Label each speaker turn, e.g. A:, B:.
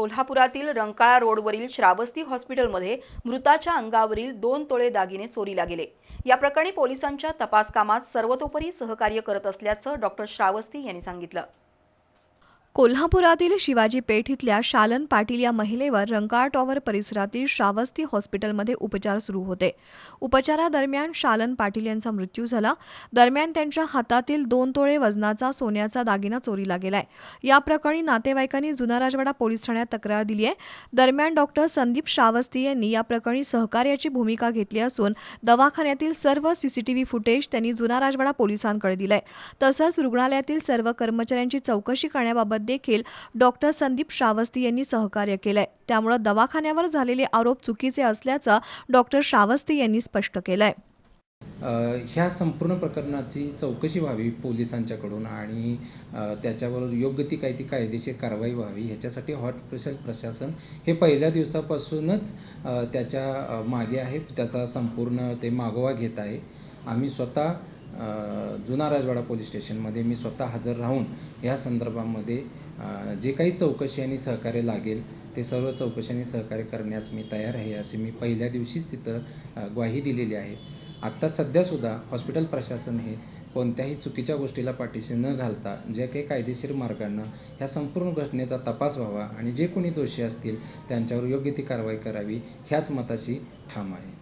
A: कोल्हापुरातील रंकाळा रोडवरील श्रावस्ती हॉस्पिटलमध्ये मृताच्या अंगावरील दोन तोळे दागिने चोरीला गेले. या प्रकरणी पोलिसांच्या तपास कामात सर्वतोपरी सहकार्य करत असल्याचं डॉक्टर श्रावस्ती यांनी सांगितलं.
B: कोल्हापुरातील शिवाजी पेठ इथल्या शालन पाटील या महिलेवर रंकाळ टॉवर परिसरातील श्रावस्ती हॉस्पिटलमध्ये उपचार सुरू होते. उपचारादरम्यान शालन पाटील यांचा मृत्यू झाला. दरम्यान त्यांच्या हातातील दोन तोळे वजनाचा सोन्याचा दागिना चोरीला गेलाय. या प्रकरणी नातेवाईकांनी जुना राजवाडा पोलीस ठाण्यात तक्रार दिली आहे. दरम्यान डॉक्टर संदीप श्रावस्ती यांनी या प्रकरणी सहकार्याची भूमिका घेतली असून दवाखान्यातील सर्व सीसीटीव्ही फुटेज त्यांनी जुना राजवाडा पोलिसांकडे दिलंय. तसंच रुग्णालयातील सर्व कर्मचाऱ्यांची चौकशी करण्याबाबत देखील डॉक्टर संदीप श्रावस्ती यांनी सहकार्य केलंय. त्यामुळे दवाखान्यावर झालेले आरोप चुकीचे असल्याचं डॉक्टर श्रावस्ती यांनी स्पष्ट केलंय.
C: ह्या संपूर्ण प्रकरणाची चौकशी व्हावी पोलिसांच्याकडून आणि त्याच्यावर योग्य ती काही ती कायदेशीर कारवाई व्हावी ह्याच्यासाठी हॉट स्पेशल प्रशासन हे पहिल्या दिवसापासूनच त्याच्यामागे आहे. त्याचा संपूर्ण ते मागोवा घेत आहे. आम्ही स्वतः जुना राजवाडा पोलीस स्टेशनमध्ये मी स्वतः हजर राहून ह्या संदर्भामध्ये जे काही चौकशी आणि सहकार्य लागेल ते सर्व चौकशी आणि सहकार्य करण्यास मी तयार आहे असे मी पहिल्या दिवशीच तिथं ग्वाही दिलेली आहे. आत्ता सध्यासुद्धा हॉस्पिटल प्रशासन हे कोणत्याही चुकीच्या गोष्टीला पाठीशी न घालता जे काही कायदेशीर मार्गानं ह्या संपूर्ण घटनेचा तपास व्हावा आणि जे कोणी दोषी असतील त्यांच्यावर योग्य ती कारवाई करावी ह्याच मताशी ठाम आहे.